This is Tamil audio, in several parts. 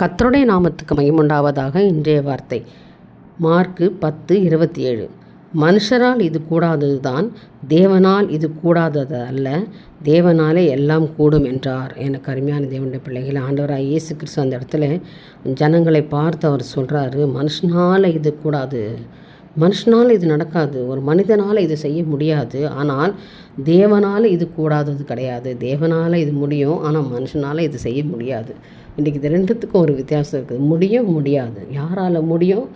கத்தருடைய நாமத்துக்கு மகிமுண்டாவதாக இன்றைய வார்த்தை. மார்க்கு பத்து இருபத்தி ஏழு மனுஷரால் இது கூடாதது தான் தேவனால் இது கூடாதது அல்ல தேவனாலே எல்லாம் கூடும் என்றார். எனக்கு அருமையான தேவனுடைய பிள்ளைகள் ஆண்டவராக இயேசு கிறிஸ்து அந்த இடத்துல ஜனங்களை பார்த்து அவர் சொல்கிறாரு மனுஷனால் இது கூடாது. மனுஷனால் இது நடக்காது. ஒரு மனிதனால் இது செய்ய முடியாது. ஆனால் தேவனால் இது கூடாதது கிடையாது. தேவனால் இது முடியும். ஆனால் மனுஷனால் இது செய்ய முடியாது. இன்றைக்கி இது ரெண்டுத்துக்கும் ஒரு வித்தியாசம் இருக்குது. முடியும் முடியாது. யாரால் முடியும்?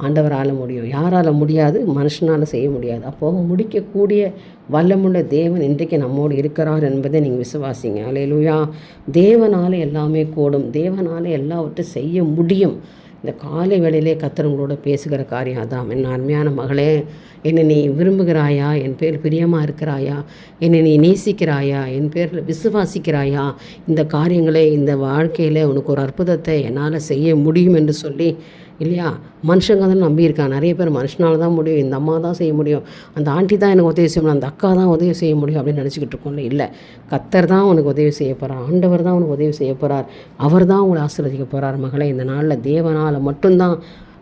ஆண்டவரால் முடியும். யாரால் முடியாது? மனுஷனால் செய்ய முடியாது. அப்போது முடிக்கக்கூடிய வல்லமுள்ள தேவன் இன்றைக்கு நம்மோடு இருக்கிறார் என்பதை நீங்கள் விசுவாசிங்க. அலையிலுயா தேவனால் எல்லாமே கூடும். தேவனால் எல்லாவற்றையும் செய்ய முடியும். இந்த காலை வேளையிலே கத்தரவங்களோட பேசுகிற காரியம் அதான். என் அருமையான மகளே என்னை நீ விரும்புகிறாயா? என் பேர் பிரியமாக இருக்கிறாயா? என்னை நீ நேசிக்கிறாயா? என் பேரில் விசுவாசிக்கிறாயா? இந்த காரியங்களை இந்த வாழ்க்கையில் உனக்கு ஒரு அற்புதத்தை என்னால் செய்ய முடியும் என்று சொல்லி இல்லையா? மனுஷங்க தான் நம்பியிருக்கான் நிறைய பேர் மனுஷனால தான் முடியும். இந்த அம்மா தான் செய்ய முடியும். அந்த ஆண்டி தான் எனக்கு உதவி செய்ய முடியும். அந்த அக்கா தான் உதவி செய்ய முடியும் அப்படின்னு நினச்சிக்கிட்டு இருக்கோம்ல இல்லை. கத்தர் தான் உனக்கு உதவி செய்ய போகிறார் ஆண்டவர் தான் உனக்கு உதவி செய்ய போகிறார் அவர் தான் உங்களை ஆசீர்வதிக்க போகிறார் மகளை. இந்த நாளில் தேவனால் மட்டும்தான்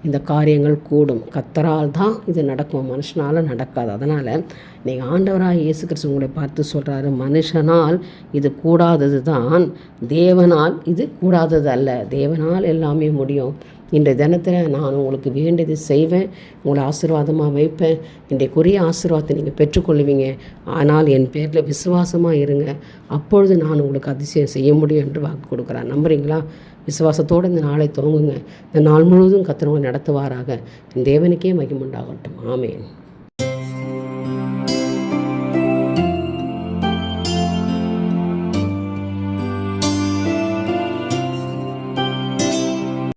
இந்த காரியங்கள் கூடும். கத்தரால் தான் இது நடக்கும். மனுஷனால் நடக்காது. அதனால் நீங்கள் ஆண்டவராக இயேசு கிறிஸ்து உங்களை பார்த்து சொல்கிறாரு மனுஷனால் இது கூடாதது தான் தேவனால் இது கூடாதது அல்ல தேவனால் எல்லாமே முடியும். இன்றைய தினத்தில் நான் உங்களுக்கு வேண்டியது செய்வேன். உங்களை ஆசீர்வாதமாக வைப்பேன். இன்றைக்குரிய ஆசீர்வாதத்தை நீங்கள் பெற்றுக்கொள்வீங்க ஆனால் என் பேரில் விசுவாசமாக இருங்க. அப்பொழுது நான் உங்களுக்கு அதிசயம் செய்ய முடியும் என்று வாக்கு கொடுக்குறேன் நம்புறீங்களா? விசுவாசத்தோடு இந்த நாளை துவங்குங்க. இந்த நாள் முழுவதும் கத்திரவங்க நடத்துவாராக. தேவனுக்கே மகிமுண்டாகட்டும் ஆமேன்.